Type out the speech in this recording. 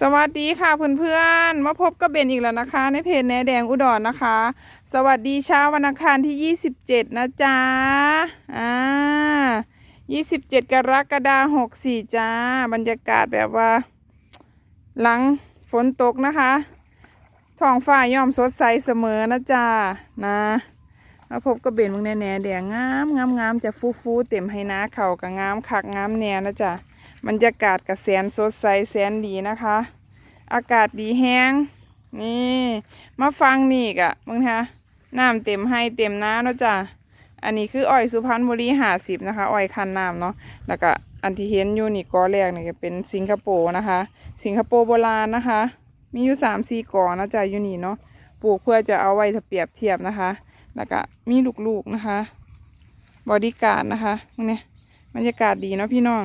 สวัสดีค่ะเพื่อนๆ มาพบกับเบนอีกแล้วนะคะ ในเพจแหนแดงอุดรนะคะ สวัสดีเช้าวันอังคารที่ 27 นะจ๊ะอ่า27 กรกฎาคม64 จ้า บรรยากาศแบบว่า หลังฝนตกนะคะท้องฟ้าย่อมสดใสเสมอนะจ๊ะนะมาพบกับเบนมึงแหน่แหน่แดงงามงามงามจะฟูฟูเต็มให้นาเข่ากับงามคักงามแหน่นะจ๊ะ บรรยากาศกับแสนสดใสแสนดีนะคะ อากาศดีแห้งนี่มาฟังนี่กะมึงคะน้ำเต็มให้เต็มน้าเนาะจ้ะอันนี้คืออ้อยสุพรรณบุรีหาสิบนะคะ อ้อยคันน้ำเนาะแล้วก็อันที่เห็นอยู่นี่กอแรกนี่ก็เป็นสิงคโปร์นะคะ สิงคโปร์โบราณนะคะ มีอยู่สามสี่กอนะจ๊ะอยู่นี่เนาะปลูกเพื่อจะเอาไว้ถ้าเปรียบเทียบนะคะ แล้วก็มีลูกๆนะคะ บอดี้การ์ดนะคะนี่บรรยากาศดีเนาะพี่น้อง